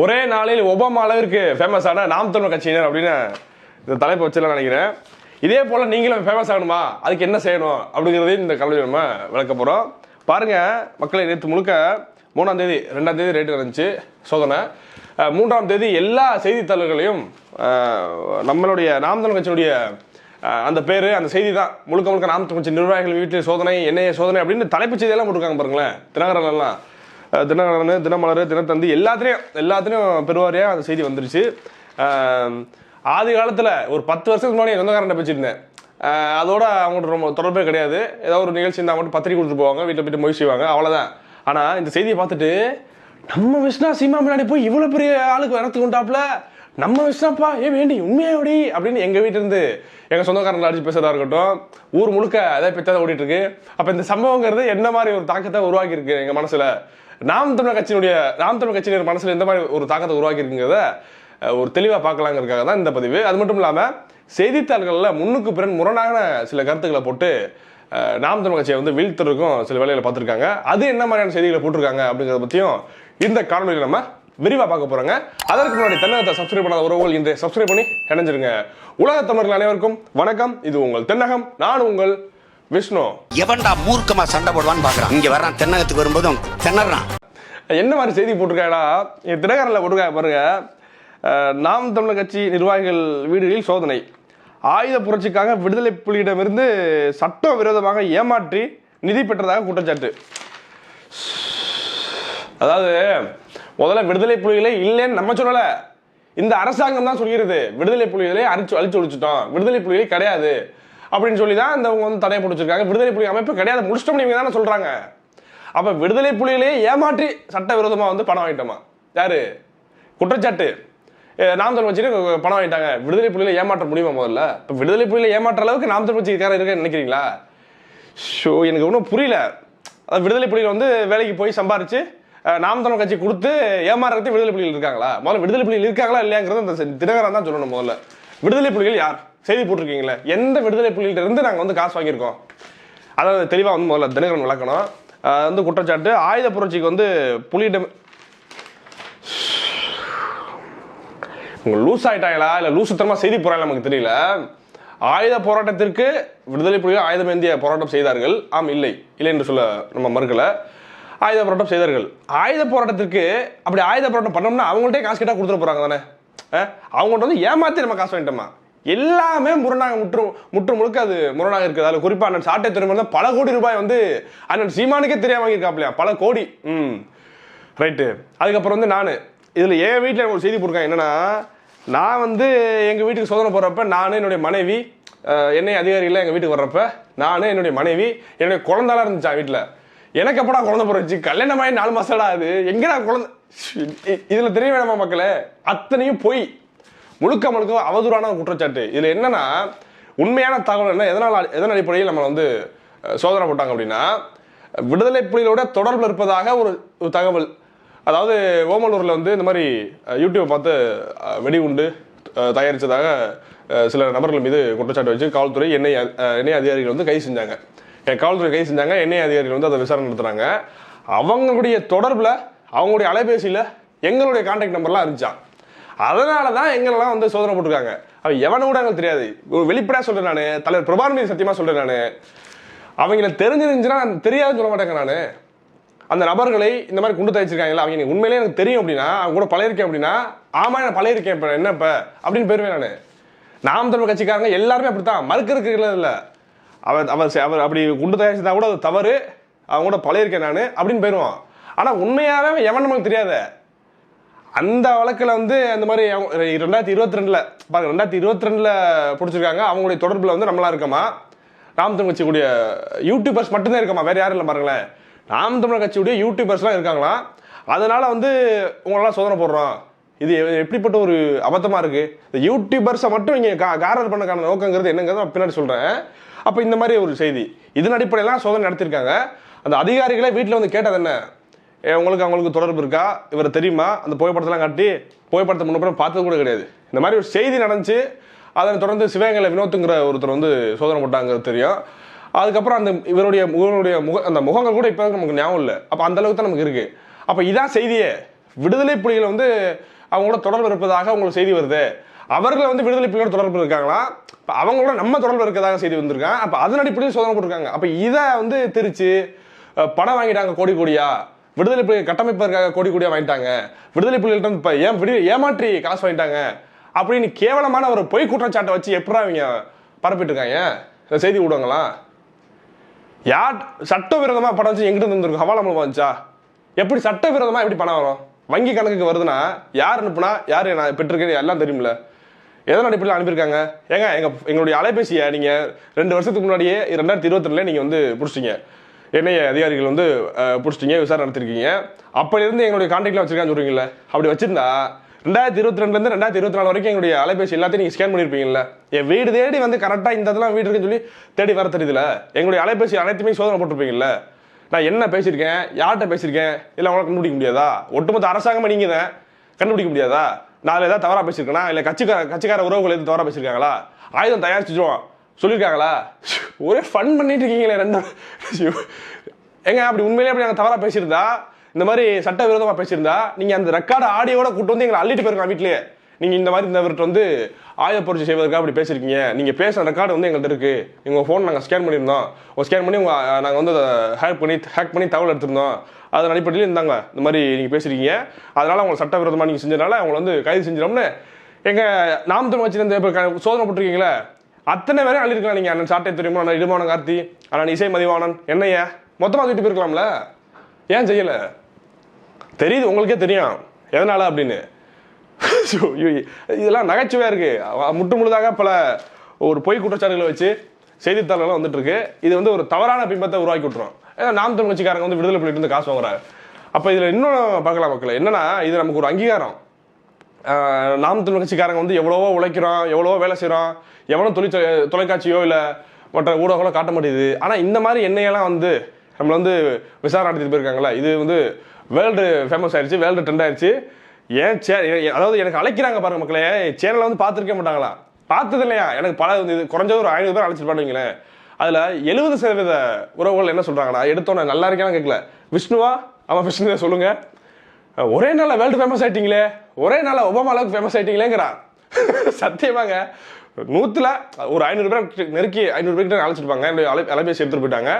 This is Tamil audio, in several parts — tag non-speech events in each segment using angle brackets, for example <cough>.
ஒரே நாளில் ஒபாமா அளவிற்கு ஃபேமஸான நாம் தமிழ் கட்சியினர் அப்படின்னு இந்த தலைப்பு வச்சுலாம் நினைக்கிறேன். இதே போல் நீங்களும் ஃபேமஸ் ஆகணுமா? அதுக்கு என்ன செய்யணும்? அப்படிங்கிறதையும் இந்த கல்வி நம்ம விளக்க போகிறோம் பாருங்கள் மக்களை நேற்று முழுக்க மூணாம் தேதி ரெண்டாம் தேதி ரேட்டு இருந்துச்சு. சோதனை. மூன்றாம் தேதி எல்லா செய்தித்தாளர்களையும் நம்மளுடைய நாம் தமிழ் கட்சியினுடைய அந்த பேர் அந்த செய்தி தான் முழுக்க முழுக்க நாம் தமிழ் கட்சி நிர்வாகிகள் வீட்டில் சோதனை என்னைய சோதனை அப்படின்னு தலைப்பு செய்தியெல்லாம் போட்டிருக்காங்க பாருங்களேன். தினகரன்லாம். தினகரன் தினமலர் தினத்தந்தி எல்லாத்துலேயும் எல்லாத்துலேயும் பெருவாரியாக அந்த செய்தி வந்துருச்சு. ஆதி காலத்தில் ஒரு பத்து வருஷத்துக்கு முன்னாடி என் சொந்தக்காரன் பேசியிருந்தேன் அதோட அவங்கள்ட்ட ரொம்ப தொடர்பே கிடையாது. ஏதோ ஒரு நிகழ்ச்சி இருந்தால் மட்டும் பத்திரிக்கை கொடுத்துட்டு போவாங்க வீட்டில் போயிட்டு மொழி செய்வாங்க அவ்வளோதான் ஆனால் இந்த செய்தியை பார்த்துட்டு நம்ம விஷ்ணா சீமா முன்னாடி போய் இவ்வளோ பெரிய ஆளுக்கு வரத்து கொண்டாப்புல நம்ம விஷ்ணாப்பா ஏ வேண்டி உண்மையாடி அப்படின்னு எங்கள் வீட்டிலேருந்து எங்கள் சொந்தக்காரங்களை அடிச்சு பேசுறதா இருக்கட்டும் ஊர் முழுக்க அதை பித்தாத ஓடிட்டு இருக்கு அப்போ இந்த சம்பவங்கிறது என்ன மாதிரி ஒரு தாக்கத்தை உருவாக்கி இருக்கு எங்கள் மனசில்? நாம் தமிழர் கட்சியினுடைய நாம் தமிழர் கட்சியினர் மனசில் எந்த மாதிரி ஒரு தாக்கத்தை உருவாக்கி இருக்குங்கிறத ஒரு தெளிவாக பார்க்கலாங்கிறதுக்காக தான் இந்த பதிவு. அது மட்டும் இல்லாமல் செய்தித்தாள்களில் முன்னுக்கு பிறன் முரணான சில கருத்துக்களை போட்டு நாம் தமிழ் கட்சியை வந்து வீழ்த்திருக்கும் சில வேலைகளை பார்த்துருக்காங்க. அது என்ன மாதிரியான செய்திகளை போட்டிருக்காங்க அப்படிங்கிறத பற்றியும் இந்த காணொலியில் நம்ம விரிவாக பார்க்க போகிறோங்க அதற்கு முன்னாடி தென்னகத்தை சப்ஸ்கிரைப் பண்ணாத உறவுகள் இன்றைய சப்ஸ்கிரைப் பண்ணி இணைஞ்சிருங்க. உலக தமிழர்கள் அனைவருக்கும் வணக்கம். இது உங்கள் தென்னகம். நான் உங்கள் விஷ்ணு. எவன்டா மூர்க்கமா சண்டை போடுவான்னு பாக்குறான். இங்க வர்றான் தென்னகத்துக்கு வரும்போதும் திணறான். என்ன மாதிரி செய்தி போட்டிருக்காங்கன்னா என் தினகரனில் போட்டிருக்காங்க பாருங்க. நாம் தமிழர் கட்சி நிர்வாகிகள் வீடுகளில் சோதனை. ஆயுத புரட்சிக்காக விடுதலை புலியிடமிருந்து சட்ட விரோதமாக ஏமாற்றி நிதி பெற்றதாக குற்றச்சாட்டு. அதாவது முதல்ல விடுதலை புலிகளே இல்லைன்னு நம்ம சொல்லல. இந்த அரசாங்கம் தான் சொல்கிறது விடுதலை புலிகளை அழிச்சு அழிச்சு ஒழிச்சிட்டோம். விடுதலை புலிகளே கிடையாது. அப்படின்னு சொல்லி தான் இந்த அவங்க வந்து தடை போட்டுச்சிருக்காங்க. விடுதலை புலி அமைப்பு கிடையாது. முடிச்சிட்டோம் இவங்க தானே சொல்றாங்க. அப்ப விடுதலை புலிகளே ஏமாற்றி சட்டவிரோதமா வந்து பணம் வாங்கிட்டோமா? யாரு? குற்றச்சாட்டு. நாம் தமிழ் கட்சியில பணம் வாங்கிட்டாங்க. விடுதலை புலிகளை ஏமாற்ற முடியுமா முதல்ல? இப்ப விடுதலை புலிகளை ஏமாற்ற அளவுக்கு நாம் தமிழ் கட்சிக்காரர் இருக்கேன்னு நினைக்கிறீங்களா? ஷோ எனக்கு ஒன்றும் புரியல. அதாவது விடுதலை புலிகள் வந்து வேலைக்கு போய் சம்பாரிச்சு நாம் தமிழ் கட்சி கொடுத்து ஏமாறுறது விடுதலை புலிகள் இருக்காங்களா? முதல்ல விடுதலை புலிகள் இருக்காங்களா இல்லையாங்கிறது அந்த தினகரன் தான் சொல்லணும் முதல்ல. விடுதலை புலிகள் யார்? செய்தி போட்டிருக்கீங்களே. எந்த விடுதலை புலிகள்ட்ட இருந்து நாங்கள் வந்து காசு வாங்கியிருக்கோம்? அதாவது தெளிவாக வந்து முதல்ல தினகரன் விளக்கணும். வந்து குற்றச்சாட்டு. ஆயுத புரட்சிக்கு வந்து புலியிடம் உங்க லூஸ் ஆயிட்டாங்களா? இல்லை லூசுத்தனமாக செய்தி போறாங்க நமக்கு தெரியல. ஆயுத போராட்டத்திற்கு விடுதலை புலிகள் ஆயுதம் ஏந்திய போராட்டம் செய்தார்கள். ஆம் இல்லை. இல்லை என்று சொல்ல நம்ம மறுக்கலை. ஆயுத போராட்டம் செய்தார்கள் ஆயுத போராட்டத்திற்கு அப்படி ஆயுத போராட்டம் பண்ணோம்னா அவங்கள்ட்டே காசு கேட்டால் கொடுத்துட போகிறாங்க தானே? அவங்கள்ட்ட வந்து ஏமாத்தி நம்ம காசு வாங்கிட்டோமா? எல்லாமே முரணாக முற்று முற்று முழுக்க அது முரணாக இருக்குது. அதில் குறிப்பாக அண்ணன் சாட்டை துறைமுறை தான் பல கோடி ரூபாய் வந்து அண்ணன் சீமானுக்கே தெரியாம வாங்கியிருக்காப்லையா? பல கோடி. ம். ரைட்டு. அதுக்கப்புறம் வந்து நான். இதில் என் வீட்டில் ஒரு செய்தி போட்டிருக்கேன் என்னென்னா நான் வந்து எங்கள் வீட்டுக்கு சோதனை போடுறப்ப நான் என்னுடைய மனைவி என்னை அதிகாரிகள் எங்கள் வீட்டுக்கு வர்றப்ப நான் என்னுடைய மனைவி என்னுடைய குழந்தைலாம் இருந்துச்சா வீட்டில் எனக்கு எப்படா குழந்தை பிறந்துச்சு? கல்யாணம் ஆகி நாலு மாசம்டா அது. எங்கடா குழந்தை? இதுல தெரிய வேணாமா மக்களே? அத்தனையும் பொய். முழுக்க முழுக்க அவதூறான குற்றச்சாட்டு. இதுல என்னன்னா உண்மையான தகவல் என்ன? எதனால் எதன் அடிப்படையில் நம்ம வந்து சோதனை போட்டாங்க அப்படின்னா விடுதலை புலிகளோட தொடர்பில் இருப்பதாக ஒரு தகவல். அதாவது ஓமலூரில் வந்து இந்த மாதிரி யூடியூப்பை யூடியூப் பார்த்து அஹ், வெடிகுண்டு தயாரித்ததாக சில நபர்கள் மீது குற்றச்சாட்டு வச்சு காவல்துறை எண்ணெய் எண்ணெய் அதிகாரிகள் வந்து கைது செஞ்சாங்க. காவல்துறை கைது செஞ்சாங்க எண்ணெய் அதிகாரிகள் வந்து அதை விசாரணை நடத்துறாங்க. அவங்களுடைய தொடர்பில் அவங்களுடைய அலைபேசியில் எங்களுடைய கான்டாக்ட் நம்பர்லாம் இருந்துச்சான் அதனால தான் எங்களெல்லாம் வந்து சோதனை போட்டிருக்காங்க. அவன் எவனை கூட எங்களுக்கு தெரியாது. வெளிப்படையாக சொல்கிறேன் நான் தலைவர் பிரபான் மீது சத்தியமாக சொல்கிறேன் நான். அவங்கள தெரிஞ்சிருந்துச்சுன்னா தெரியாதுன்னு சொல்ல மாட்டேங்க நான். அந்த நபர்களை இந்த மாதிரி குண்டு தயாரிச்சிருக்காங்களா அவங்க எனக்கு உண்மையிலே எனக்கு தெரியும் அப்படின்னா அவங்க கூட பழையிருக்கேன் அப்படின்னா ஆமாம் நான் பழையிருக்கேன் இப்போ என்ன இப்போ? அப்படின்னு போயிருவேன் நான். நாம் தமிழ் கட்சிக்காரங்க எல்லாருமே அப்படித்தான். மறுக்கிறதுக்கு இல்லை. அவர் அவர் அவர் அப்படி குண்டு தயாரிச்சதா கூட அது தவறு. அவங்க கூட பழையிருக்கேன் நான் அப்படின்னு போயிடுவான். ஆனால் உண்மையாகவே எவன் நமக்கு தெரியாத. அந்த வழக்கில் வந்து அந்த மாதிரி ரெண்டாயிரத்தி இருபத்தி ரெண்டில் பாருங்க ரெண்டாயிரத்தி இருபத்தி ரெண்டில் பிடிச்சிருக்காங்க. அவங்களுடைய தொடர்பில் வந்து நம்மளாம் இருக்கமா? நாம் தமிழ் கட்சியுடைய யூடியூபர்ஸ் மட்டும்தான் இருக்கமா? வேறு யாரும் இல்லை பாருங்களேன். நாம் தமிழர் கட்சியுடைய யூடியூபர்ஸ்லாம் இருக்காங்களாம். அதனால் வந்து உங்களெல்லாம் சோதனை போடுறோம். இது எப்படிப்பட்ட ஒரு அபத்தமாக இருக்குது இந்த யூடியூபர்ஸை மட்டும் இங்கே கா காரர் பண்ணக்கான நோக்கங்கிறது என்னங்கிறத நான் பின்னாடி சொல்கிறேன் அப்போ இந்த மாதிரி ஒரு செய்தி. இதன் அடிப்படையெல்லாம் சோதனை நடத்தியிருக்காங்க அந்த அதிகாரிகளே வீட்டில் வந்து கேட்டது என்ன? உங்களுக்கு அவங்களுக்கு தொடர்பு இருக்கா? இவரை தெரியுமா? அந்த புகைப்படத்தெல்லாம் காட்டி புகைப்படத்தை முன்னப்புறம் பார்த்தது கூட கிடையாது. இந்த மாதிரி ஒரு செய்தி நடந்துச்சு. அதனை தொடர்ந்து சிவகங்கையில் வினோத்துங்கிற ஒருத்தர் வந்து சோதனை போட்டாங்கிறது தெரியும். அதுக்கப்புறம் அந்த இவருடைய இவருடைய முக அந்த முகங்கள் கூட இப்போ நமக்கு ஞாபகம் இல்லை. அப்போ அந்த அளவுக்கு தான் நமக்கு இருக்குது அப்போ இதான் செய்தியே. விடுதலை புலிகள் வந்து அவங்களோட தொடர்பு இருப்பதாக உங்களுக்கு செய்தி வருது. அவர்கள் வந்து விடுதலை புலியோட தொடர்பு இருக்காங்களா? இப்போ அவங்களோட நம்ம தொடர்பு இருக்கதாக செய்தி வந்திருக்காங்க. அப்போ அதன் அடிப்படையில் சோதனை போட்டிருக்காங்க. அப்போ இதை வந்து திருச்சு பணம் வாங்கிட்டாங்க கோடி கோடியா? விடுதலை புலிகள் கட்டமைப்பதற்காக கோடி கோடியா வாங்கிட்டாங்க. விடுதலை புலிகள்ட்ட இப்போ ஏன் விடு ஏமாற்றி காசு வாங்கிட்டாங்க. அப்படின்னு கேவலமான ஒரு பொய் குற்றச்சாட்டை வச்சு எப்படி அவங்க பரப்பிட்டு இருக்காங்க இந்த செய்தி விடுவாங்களா யார் சட்டவிரோதமாக பணம் வச்சு எங்கிட்ட இருந்திருக்கும் ஹவாலா வந்துச்சா? எப்படி சட்டவிரோதமாக எப்படி பணம் வரும்? வங்கி கணக்குக்கு வருதுன்னா யார் அனுப்புனா யார் நான் பெற்றிருக்கேன்னு எல்லாம் தெரியும்ல. எதன் அடிப்படையில் அனுப்பியிருக்காங்க? ஏங்க எங்கள் எங்களுடைய அலைபேசியை நீங்கள் ரெண்டு வருஷத்துக்கு முன்னாடியே ரெண்டாயிரத்தி இருபத்தி ரெண்டுல வந்து பிடிச்சிங்க என்ஐஏ அதிகாரிகள் வந்து அஹ், பிடிச்சிட்டீங்க விசாரணை நடத்திருக்கீங்க. அப்போலேருந்து எங்களுடைய கான்டாக்டில் வச்சிருக்கான்னு சொல்கிறீங்களே அப்படி வச்சிருந்தா ரெண்டாயிரத்தி இருபத்தி ரெண்டுலேருந்து ரெண்டாயிரத்தி இருபத்தி நாலு வரைக்கும் எங்களுடைய அலைபேசி எல்லாத்தையும் நீங்கள் ஸ்கேன் பண்ணிருப்பீங்கல்ல என் வீடு தேடி வந்து கரெக்டாக இந்த இதெல்லாம் வீடு இருக்குன்னு சொல்லி தேடி வர தெரியுதுல எங்களுடைய அலைபேசி அனைத்துமே சோதனை போட்டிருப்பீங்கல்ல. நான் என்ன பேசியிருக்கேன் யார்கிட்ட பேசியிருக்கேன் இல்லை அவங்களால கண்டுபிடிக்க முடியாதா? ஒட்டுமொத்த அரசாங்கமா நீங்கள் தான் கண்டுபிடிக்க முடியாதா? நான் அதில் ஏதாவது தவறாக பேசியிருக்கேனா? இல்லை கட்சிக்கார கட்சிக்கார உறவுகள் எதுவும் தவறாக பேசியிருக்காங்களா? ஆயுதம் தயாரிச்சிட்டோம் சொல்லியிருக்காங்களா? ஒரே ஃபன் பண்ணிட்டு இருக்கீங்களே ரெண்டு ஏங்க அப்படி உண்மையிலே அப்படி நாங்கள் தவறாக பேசியிருந்தா இந்த மாதிரி சட்டவிரோதமா பேசியிருந்தா நீங்கள் அந்த ரெக்கார்டு ஆடியோட கூட்டு வந்து எங்களை அள்ளிட்டு போயிருக்கலாம் வீட்லயே. நீங்கள் இந்த மாதிரி இந்த வந்து ஆயுத புரட்சி செய்வதற்காக அப்படி பேசியிருக்கீங்க. நீங்கள் பேசுகிற ரெக்கார்டு வந்து எங்கள்கிட்ட இருக்குது உங்கள் ஃபோன் நாங்கள் ஸ்கேன் பண்ணியிருந்தோம். ஸ்கேன் பண்ணி உங்கள் நாங்கள் வந்து வந்து ஹேக் பண்ணி ஹேக் பண்ணி தகவல் எடுத்திருந்தோம். அதன் அடிப்படையில் இருந்தாங்க. இந்த மாதிரி நீங்கள் பேசியிருக்கீங்க. அதனால் அவங்களை சட்டவிரோதமாக நீங்கள் செஞ்சதுனால அவங்களை வந்து கைது செஞ்சிடோம்னு எங்கள் நாம் தமிழ் வச்சிருந்த இப்போ சோதனை போட்டிருக்கீங்களே அத்தனை பேரையும் அள்ளிருக்கலாம் நீங்கள் அண்ணன் சாட்டை தெரியுமா அண்ணன் இடுமான கார்த்தி அண்ணன் இசை மதிவானன் என்னையா மொத்தமாக தூக்கிட்டு போயிருக்கலாம்ல? ஏன் செய்யலை? தெரியுது உங்களுக்கே தெரியும். எதனால் அப்படின்னு. இதெல்லாம் நகைச்சுவையாக இருக்குது முட்டு முற்று முழுதாக பல ஒரு பொய் குற்றச்சாட்டுகளை வச்சு செய்தித்தாளெல்லாம் வந்துட்டுருக்கு. இது வந்து ஒரு தவறான பிம்பத்தை உருவாக்கி விட்டுரும். ஏன்னா நாம் தமிழ் கட்சிக்காரங்க வந்து விடுதலை புலிட்டு காசு வாங்குறாரு அப்போ இதில் இன்னும் பார்க்கலாம் மக்கள். என்னன்னா இது நமக்கு ஒரு அங்கீகாரம். நாம் தமிழ் கட்சிக்காரங்க வந்து எவ்வளவோ உழைக்கிறோம் எவ்வளவோ வேலை செய்கிறோம் எவ்வளோ தொழிற்ச தொலைக்காட்சியோ இல்லை மற்ற ஊடகங்களோ காட்ட மாட்டேங்குது. ஆனால் இந்த மாதிரி எண்ணெயெல்லாம் வந்து நம்மளை வந்து விசாரணை நடத்திட்டு போயிருக்காங்களா இது வந்து வேர்ல்டு ஃபேமஸ் ஆயிடுச்சு வேர்ல்டு ட்ரெண்ட் ஆயிடுச்சு ஏன் சே அதாவது எனக்கு அழைக்கிறாங்க பாருங்க மக்களே சேனலை வந்து பார்த்துருக்க மாட்டாங்களா? பார்த்தது இல்லையா? எனக்கு பல இது குறைஞ்சது ஒரு ஐநூறு பேர் அழைச்சிட்டு வைங்களேன் அதில் எழுபது சதவீத உறவுகள் என்ன சொல்கிறாங்கன்னா எடுத்தோன்னே நல்லா இருக்கான்னு கேட்கல விஷ்ணுவா? ஆமாம் விஷ்ணுவே சொல்லுங்க. ஒரே நாளில் வேர்ல்டு ஃபேமஸ் ஆயிட்டீங்களே. ஒரே நாளில் ஒபாமா அளவுக்கு ஃபேமஸ் ஆயிட்டீங்களேங்கிறான் <laughs> சத்தியமாங்க. நூற்றில் ஒரு ஐநூறு பேர் நெருக்கி ஐநூறு பேர்கிட்ட அழைச்சிருப்பாங்க என்னுடைய அலை அலைபேசி எடுத்துகிட்டு போயிட்டாங்க.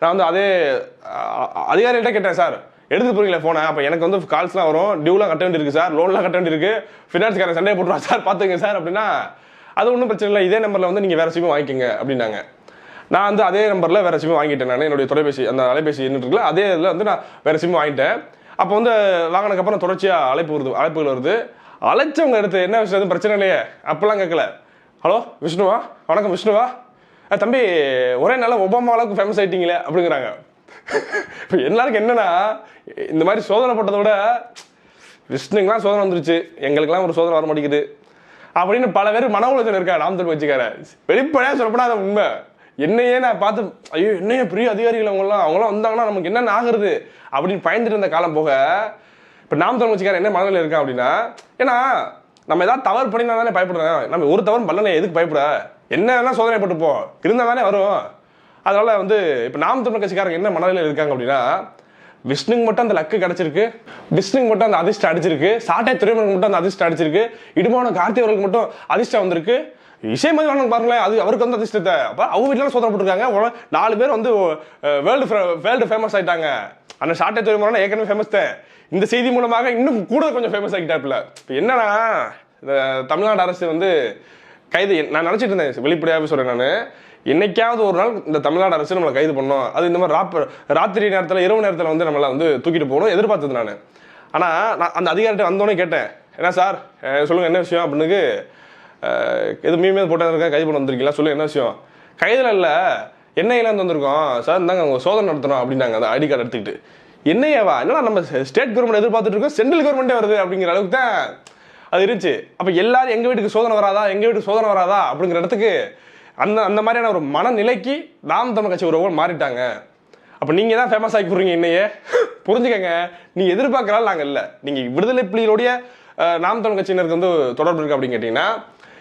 நான் வந்து அதே அதிகாரிகிட்ட கேட்டேன் சார். எடுத்து போறீங்களா ஃபோனை அப்போ எனக்கு வந்து கால்ஸ்லாம் வரும். டியூலாம் கட்ட வேண்டியிருக்கு சார் லோன்லாம் கட்ட வேண்டியிருக்கு. ஃபினான்ஸ்காரன் சண்டே போட்டுருவா சார் பார்த்துங்க சார் அப்படின்னா அது ஒன்றும் பிரச்சனை இல்லை. இதே நம்பரில் வந்து நீங்கள் வேற சிம் வாங்கிக்கோங்க அப்படின்னாங்க. நான் வந்து அதே நம்பரில் வேறு சிம் வாங்கிட்டேன் நான். என்னுடைய தொலைபேசி அந்த அலைபேசி என்ன இருக்குல்ல அதே இதில் வந்து நான் வேற சிம் வாங்கிட்டேன். அப்போ வந்து வாங்கினதுக்கப்புறம் தொடர்ச்சியாக அழைப்பு வருது அழைப்புகள் வருது. அழைச்சவங்க எடுத்து என்ன விஷயம் எதுவும் பிரச்சனை இல்லையே? அப்போல்லாம் கேட்கல. ஹலோ விஷ்ணுவா? வணக்கம் விஷ்ணுவா? தம்பி ஒரே நாளில் ஒபாமா அளவுக்கு ஃபேமஸ் ஆகிட்டீங்களே அப்படிங்கிறாங்க. இப்போ எல்லாருக்கும் என்னன்னா இந்த மாதிரி சோதனை போட்டதை விட விஷ்ணுங்களாம் சோதனை வந்துருச்சு. எங்களுக்கெல்லாம் ஒரு சோதனை வர மாட்டேங்குது. அப்படின்னு பல பேர் மன உளைச்சல் இருக்கா நாம் தமிழ் வச்சுக்கார. வெளிப்படையாக சொல்லப்போனா அது உண்மை. என்னையே நான் பார்த்து ஐயோ என்னையே பெரிய அதிகாரிகள் அவங்களாம் அவங்களாம் வந்தாங்கன்னா நமக்கு என்னென்ன ஆகுறது? அப்படின்னு பயந்துட்டு இருந்த காலம் போக இப்போ நாம் தமிழ் வச்சுக்கார என்ன மனநிலை இருக்கா அப்படின்னா ஏன்னா நம்ம ஏதாவது தவறு பண்ணினா தானே பயப்படுறேன் நம்ம ஒரு தவறு பண்ணல எதுக்கு பயப்பட? என்ன வேணால் சோதனை போட்டுப்போம்? இருந்தால் தானே வரும். அதனால் வந்து இப்போ நாம் தமிழ் கட்சிக்காரங்க என்ன மனநிலையில் இருக்காங்க அப்படின்னா விஷ்ணுக்கு மட்டும் அந்த லக்கு கிடைச்சிருக்கு விஷ்ணுக்கு மட்டும் அந்த அதிர்ஷ்டம் அடிச்சிருக்கு சாட்டை துறைமுகம் மட்டும் அந்த அதிர்ஷ்டம் அடிச்சிருக்கு இடுமான கார்த்தியவர்களுக்கு மட்டும் அதிர்ஷ்டம் வந்திருக்கு. இசை மதிவானன் பாருங்களேன் அது அவருக்கு வந்து அதிர்ஷ்டத்தை. அப்போ அவங்க வீட்டிலாம் சோதனை போட்டிருக்காங்க. நாலு பேர் வந்து வேர்ல்டு வேர்ல்டு ஃபேமஸ் ஆகிட்டாங்க அந்த சாட்டை துறைமுகம் ஏற்கனவே ஃபேமஸ் தான். இந்த செய்தி மூலமாக இன்னும் கூட கொஞ்சம் ஃபேமஸ் ஆகிட்டாப்புல. இப்போ என்னன்னா இந்த தமிழ்நாடு அரசு வந்து கைது நான் நினச்சிட்டு இருந்தேன் வெளிப்படையாகவே சொல்கிறேன் நான். என்னைக்காவது ஒரு நாள் இந்த தமிழ்நாடு அரசு நம்மளை கைது பண்ணோம். அது இந்த மாதிரி ராப்ப ராத்திரி நேரத்தில் இரவு நேரத்தில் வந்து நம்மளை வந்து தூக்கிட்டு போகணும் எதிர்பார்த்தது நான். ஆனால் நான் அந்த அதிகாரிட்ட வந்தோடனே கேட்டேன் என்ன சார் சொல்லுங்கள் என்ன விஷயம்? அப்படின்னுக்கு எது மீமே இருக்கா? கைது பண்ண வந்திருக்கீங்களா? சொல்லுங்க என்ன விஷயம்? கைதில் இல்லை எண்ணெயில வந்திருக்கோம் சார் இந்தாங்க அவங்க சோதனை நடத்தணும் அப்படின்னாங்க அந்த ஐடி கார்டு எடுத்துக்கிட்டு. என்னையாவா? என்னடா நம்ம ஸ்டேட் கவர்மெண்ட் எதிர்பார்த்துட்டு இருக்கோம் சென்ட்ரல் கவர்மெண்ட்டே வருது அப்படிங்கிற அளவுக்கு தான் அது இருந்துச்சு. அப்போ எல்லாரும் எங்கள் வீட்டுக்கு சோதனை வராதா? எங்கள் வீட்டுக்கு சோதனை வராதா? அப்படிங்கிற இடத்துக்கு அந்த அந்த மாதிரியான ஒரு மனநிலைக்கு நாம் தமிழ் கட்சி உறவுகள் மாறிட்டாங்க. அப்போ நீங்கள் தான் ஃபேமஸ் ஆகி போடுறீங்க இன்னையே. புரிஞ்சுக்கங்க. நீங்கள் எதிர்பார்க்கறால நாங்கள் இல்லை. நீங்கள் விடுதலை புலிகளுடைய நாம் தமிழ் கட்சியினருக்கு வந்து தொடர்பு இருக்கு அப்படின்னு கேட்டிங்கன்னா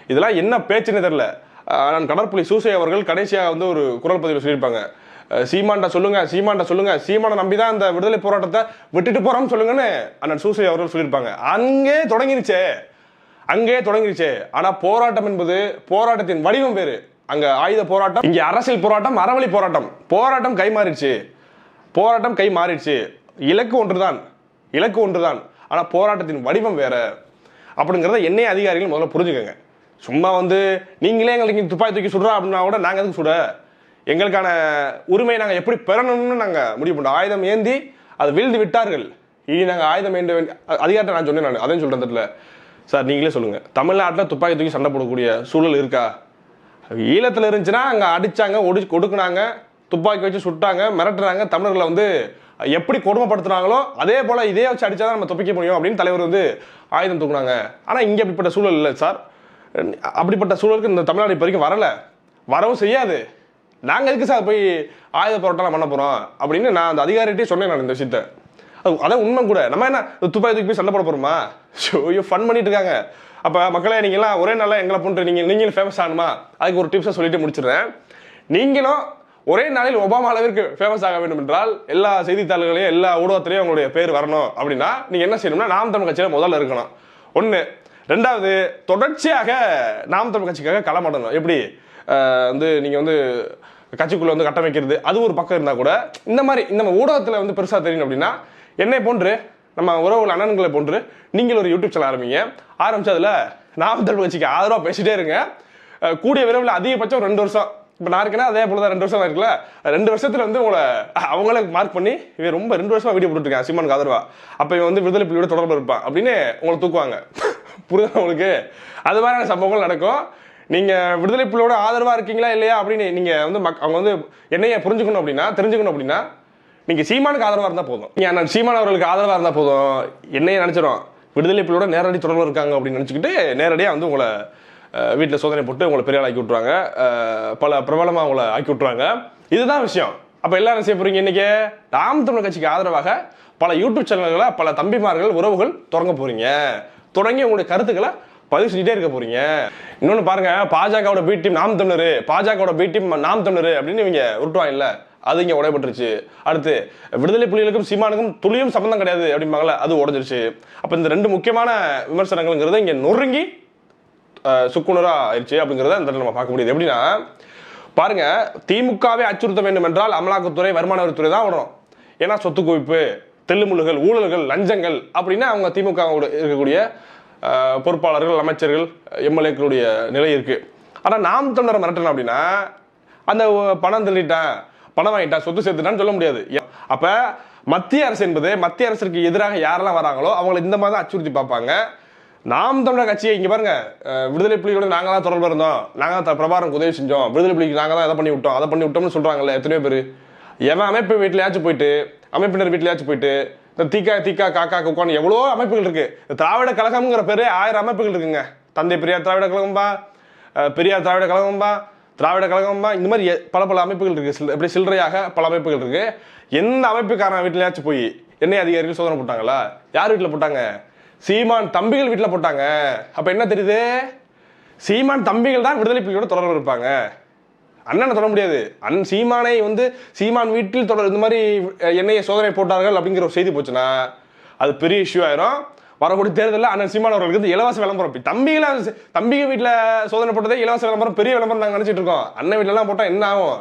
இதெல்லாம் என்ன பேச்சுன்னு தெரில நான் கடற்புலி சூசை அவர்கள் கடைசியாக வந்து ஒரு குரல் பதிவில் சொல்லியிருப்பாங்க. அஹ், சொல்லுங்கள் சொல்லுங்க சொல்லுங்கள் சொல்லுங்க. சீமானை நம்பி தான் அந்த விடுதலை போராட்டத்தை விட்டுட்டு போறோம்னு சொல்லுங்கன்னு அண்ணன் சூசை அவர்கள் சொல்லியிருப்பாங்க. அங்கே தொடங்கிருச்சே. அங்கே தொடங்கிருச்சே. ஆனால் போராட்டம் என்பது போராட்டத்தின் வடிவம் வேறு. அங்க ஆயுத போராட்டம் இங்க அரசியல் போராட்டம் அறவழி போராட்டம். போராட்டம் கை மாறிடுச்சு. போராட்டம் கை மாறிடுச்சு. இலக்கு ஒன்றுதான். இலக்கு ஒன்றுதான். ஆனா போராட்டத்தின் வடிவம் வேற. அப்படிங்கிறத என்னைய அதிகாரிகள் முதல்ல புரிஞ்சுக்கோங்க. சும்மா வந்து நீங்களே எங்களுக்கு துப்பாக்கி தூக்கி சுடுறா அப்படின்னா கூட நாங்கள் எதுக்கு சுட? எங்களுக்கான உரிமையை நாங்கள் எப்படி பெறணும்னு நாங்கள் முடிவு பண்ணோம் ஆயுதம் ஏந்தி அதை வீழ்ந்து விட்டார்கள். இனி நாங்கள் ஆயுதம் ஏந்த வேண்டிய அதிகாரத்தை நான் சொன்னேன் நான். அதையும் சொல்கிறேன் தெரியல சார் நீங்களே சொல்லுங்கள் தமிழ்நாட்டில் துப்பாக்கி தூக்கி சண்டை போடக்கூடிய சூழல் இருக்கா? ஈழத்தில் இருந்துச்சுன்னா அங்கே அடித்தாங்க ஒடி ஒடுக்குனாங்க துப்பாக்கி வச்சு சுட்டாங்க மிரட்டுறாங்க தமிழர்களை வந்து எப்படி கொடுமைப்படுத்துனாங்களோ அதே போல் இதே வச்சு அடித்தா தான் நம்ம துப்பிக்க முடியும் அப்படின்னு தலைவர் வந்து ஆயுதம் தூக்குனாங்க. ஆனால் இங்கே அப்படிப்பட்ட சூழல் இல்லை சார். அப்படிப்பட்ட சூழலுக்கு இந்த தமிழ்நாடு இப்போ வரைக்கும் வரல. வரவும் செய்யாது. நாங்கள் எதுக்கு சார் போய் ஆயுத போராட்டம்லாம் பண்ண போகிறோம் அப்படின்னு நான் அந்த அதிகாரிகிட்டே சொன்னேன் நான் இந்த விஷயத்த. அதான் உண்மை கூட. நம்ம என்ன துப்பாக்கி தூக்கி போய் சண்டை போட போகிறோமா ஐயோ ஃபன் பண்ணிட்டு இருக்காங்க. அப்போ மக்களே நீங்களாம் ஒரே நாளில் எங்களை போன்று நீங்கள் நீங்களும் ஃபேமஸ் ஆகணுமா? அதுக்கு ஒரு டிப்ஸை சொல்லிட்டு முடிச்சிடுறேன். நீங்களும் ஒரே நாளில் ஒபாமா அளவிற்கு ஃபேமஸ் ஆக வேண்டும் என்றால் எல்லா செய்தித்தாள்களையும் எல்லா ஊடகத்திலையும் உங்களுடைய பேர் வரணும். அப்படின்னா நீங்கள் என்ன செய்யணும்னா நாம் தமிழ் கட்சியில் முதல்ல இருக்கணும். ஒன்று ரெண்டாவது தொடர்ச்சியாக நாம் தமிழ் கட்சிக்காக களமாடணும் எப்படி? வந்து நீங்கள் வந்து கட்சிக்குள்ளே வந்து கட்டமைக்கிறது அது ஒரு பக்கம் இருந்தால் கூட இந்த மாதிரி இந்த ஊடகத்தில் வந்து பெருசாக தெரியும் அப்படின்னா என்னை போன்று நம்ம உறவுகள் அண்ணன்களை போன்று நீங்கள் ஒரு யூடியூப் சேனல் ஆரம்பிங்க. ஆரம்பிச்சு அதில் நாம் தமிழ் கட்சிக்கு ஆதரவாக பேசிட்டே இருங்க. கூடிய விரைவில் அதிகபட்சம் ரெண்டு வருஷம். இப்போ நான் இருக்கேன்னா அதே போல தான் ரெண்டு வருஷம் இருக்குல்ல. ரெண்டு வருஷத்தில் வந்து உங்களை அவங்களே மார்க் பண்ணி இவன் ரொம்ப ரெண்டு வருஷமாக வீடியோ போட்டுருக்கேன் சிம்மனுக்கு ஆதரவா. அப்போ இவன் வந்து விடுதலை புலியோட தொடர்பு இருப்பான் அப்படின்னு உங்களை தூக்குவாங்க. <laughs> புரியுதா உங்களுக்கு? அது மாதிரியான சம்பவங்கள் நடக்கும். நீங்கள் விடுதலை புலியோட ஆதரவாக இருக்கீங்களா இல்லையா அப்படின்னு நீங்கள் வந்து மக்- அவங்க வந்து என்னைய புரிஞ்சுக்கணும் அப்படின்னா தெரிஞ்சுக்கணும் அப்படின்னா நீங்க சீமானுக்கு ஆதரவா இருந்தா போதும். நான் சீமான் அவர்களுக்கு ஆதரவா இருந்தா போதும். என்னையே நினைச்சிடும் விடுதலை புலியோட நேரடி தொடர்பு இருக்காங்க அப்படின்னு நினச்சிக்கிட்டு நேரடியாக வந்து உங்களை வீட்டில் சோதனை போட்டு உங்களை பெரிய ஆக்கி விட்ருவாங்க பல பிரபலமாக உங்களை ஆக்கி விட்ருவாங்க இதுதான் விஷயம். அப்போ எல்லாரும் செய்ய போகிறீங்க இன்னைக்கு? நாம் தமிழர் கட்சிக்கு ஆதரவாக பல யூடியூப் சேனல்களை பல தம்பிமார்கள் உறவுகள் தொடங்க போகிறீங்க தொடங்கி உங்களுடைய கருத்துக்களை பதிவு செஞ்சுட்டே இருக்க போறீங்க. இன்னொன்று பாருங்க பாஜகவோட பி டீம் நாம் தமிழர் பாஜகவோட பி டீம் நாம் தமிழர் அப்படின்னு இவங்க உருட்டுவாங்க இல்லை அது இங்கே உடையப்பட்டுருச்சு அடுத்து விடுதலை புலிகளுக்கும் சீமானுக்கும் துளியும் சம்பந்தம் கிடையாது அப்படிம்பாங்கல்ல அது உடைஞ்சிருச்சு. அப்போ இந்த ரெண்டு முக்கியமான விமர்சனங்கள்ங்கிறத இங்கே நொறுங்கி சுக்குணராக ஆயிடுச்சு அப்படிங்கிறத இந்த இடத்துல நம்ம பார்க்க முடியுது. எப்படின்னா பாருங்க திமுகவை அச்சுறுத்த வேண்டும் என்றால் அமலாக்கத்துறை வருமான வரித்துறை தான் வரும் ஏன்னா சொத்து குவிப்பு தெல்லுமுள்ளுகள் ஊழல்கள் லஞ்சங்கள் அப்படின்னு அவங்க திமுக இருக்கக்கூடிய பொறுப்பாளர்கள் அமைச்சர்கள் எம்எல்ஏக்களுடைய நிலை இருக்குது ஆனால் நாம் தமிழரை மிரட்டணும் அப்படின்னா அந்த பணம் திருடிட்டேன் பணம் வாங்கிட்டான் சொத்து சேர்த்துட்டான்னு சொல்ல முடியாது. அப்ப மத்திய அரசு என்பது மத்திய அரசுக்கு எதிராக யாரெல்லாம் வராங்களோ அவங்களை இந்த மாதிரி தான் அச்சுறுத்தி பார்ப்பாங்க. நாம் தமிழர் கட்சியை இங்க பாருங்க விடுதலை புலிகளோட நாங்க தான் தொடர்பு இருந்தோம். நாங்க தான் பிரபாரம் உதவி செஞ்சோம். விடுதலை புலிக்கு நாங்க தான் இதை பண்ணி விட்டோம் அதை பண்ணி விட்டோம்னு சொல்றாங்கல்ல எத்தனையோ பேர். எவன் அமைப்பு வீட்டிலையாச்சும் போயிட்டு அமைப்பினர் வீட்டிலையாச்சும் போயிட்டு இந்த தீக்கா தீக்கா காக்கா குக்கான்னு எவ்வளோ அமைப்புகள் இருக்கு. திராவிட கழகம்ங்கிற பேரே ஆயிரம் அமைப்புகள் இருக்குங்க. தந்தை பெரியார் திராவிட கழகம்பா பெரியார் திராவிட கழகம்பா திராவிட கழகமாக இந்த மாதிரி பல பல அமைப்புகள் இருக்குது சில் இப்படி சில்லறையாக பல அமைப்புகள் இருக்குது எந்த அமைப்புக்காரன் வீட்டிலையாச்சும் போய் எண்ணெய் அதிகாரிகள் சோதனை போட்டாங்களா? யார் வீட்டில் போட்டாங்க? சீமான் தம்பிகள் வீட்டில் போட்டாங்க. அப்போ என்ன தெரியுது? சீமான் தம்பிகள் தான் விடுதலை புலியோட தொடர்பு இருப்பாங்க. அண்ணனை தொடர முடியாது. அண்ணன் சீமானை வந்து சீமான் வீட்டில் தொடர் இந்த மாதிரி என்னைய சோதனை போட்டார்கள் அப்படிங்கிற ஒரு செய்தி போச்சுன்னா அது பெரிய இஷ்யூ ஆயிரும். வரக்கூடிய தேர்தலில் அண்ணன் சீமான் அவர்களுக்கு இலவச விளம்பரம். இப்ப தம்பிகளை தம்பிங்க வீட்டில் சோதனை போட்டதே இலவச விளம்பரம் பெரிய விளம்பரம் நாங்கள் நினச்சிட்டு இருக்கோம். அண்ணன் வீட்டிலலாம் போட்டால் என்ன ஆகும்?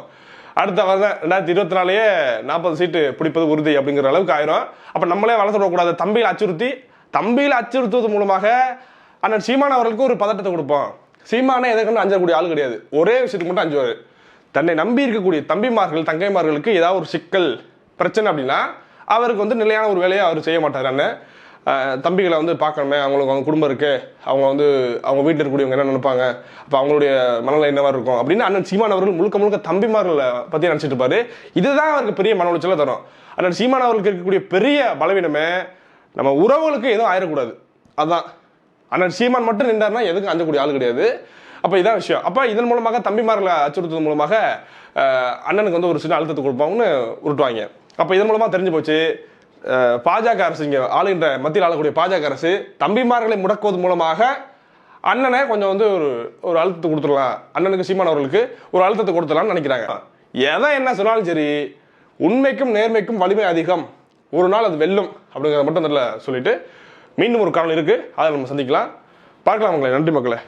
அடுத்த வருடம் ரெண்டாயிரத்தி இருபத்தி நாலுலேயே நாற்பது சீட்டு பிடிப்பது உறுதி அப்படிங்கிற அளவுக்கு ஆயிரும். அப்போ நம்மளே வளர்த்து விடக்கூடாது. தம்பியில் அச்சுறுத்தி தம்பியில் அச்சுறுத்துவது மூலமாக அண்ணன் சீமான் அவர்களுக்கு ஒரு பதட்டத்தை கொடுப்போம். சீமானே எதற்குன்னு அஞ்சக்கூடிய ஆள் கிடையாது. ஒரே விஷயத்துக்கு மட்டும் அஞ்சுவார். தன்னை நம்பி இருக்கக்கூடிய தம்பிமார்கள் தங்கைமார்களுக்கு ஏதாவது ஒரு சிக்கல் பிரச்சனை அப்படின்னா அவருக்கு வந்து நிலையான ஒரு வேலையை அவர் செய்ய மாட்டார் அண்ணன். தம்பிகளை வந்து பார்க்கணுமே அவங்களுக்கு அவங்க குடும்பம் இருக்கு. அவங்க வந்து அவங்க வீட்டில் இருக்கக்கூடியவங்க என்ன நினைப்பாங்க? அப்போ அவங்களுடைய மனநிலை என்னவா இருக்கும்? அப்படின்னு அண்ணன் சீமான் அவர்கள் முழுக்க முழுக்க தம்பிமார்களை பற்றி நினச்சிட்டு இருப்பாரு. இதுதான் அவருக்கு பெரிய மன உளைச்சலை தரும். அண்ணன் சீமான் அவர்களுக்கு இருக்கக்கூடிய பெரிய பலவீனமே நம்ம உறவுகளுக்கு எதுவும் ஆயிடக்கூடாது அதுதான் அண்ணன் சீமான் மட்டும் நின்றாருன்னா எதுக்கும் அஞ்சக்கூடிய ஆள் கிடையாது. அப்போ இதான் விஷயம். அப்போ இதன் மூலமாக தம்பிமார்களை அச்சுறுத்துவதன் மூலமாக அண்ணனுக்கு வந்து ஒரு சின்ன அழுத்தத்தை கொடுப்பாங்கன்னு உருட்டுவாங்க. அப்போ இதன் மூலமாக தெரிஞ்சு போச்சு. பாஜக அரசு இங்கே ஆளுகின்ற மத்தியில் ஆளக்கூடிய பாஜக அரசு தம்பிமார்களை முடக்குவது மூலமாக அண்ணனை கொஞ்சம் வந்து ஒரு ஒரு அழுத்தத்தை கொடுத்துடலாம். அண்ணனுக்கு சீமான் அவர்களுக்கு ஒரு அழுத்தத்தை கொடுத்துடலாம்னு நினைக்கிறாங்க. எதை என்ன சொன்னாலும் சரி உண்மைக்கும் நேர்மைக்கும் வலிமை அதிகம். ஒரு நாள் அது வெல்லும் அப்படிங்கிறத மட்டும் அதில் சொல்லிட்டு மீண்டும் ஒரு காரணம் இருக்குது அதை நம்ம சந்திக்கலாம். பார்க்கலாம் உங்களை. நன்றி மக்களே.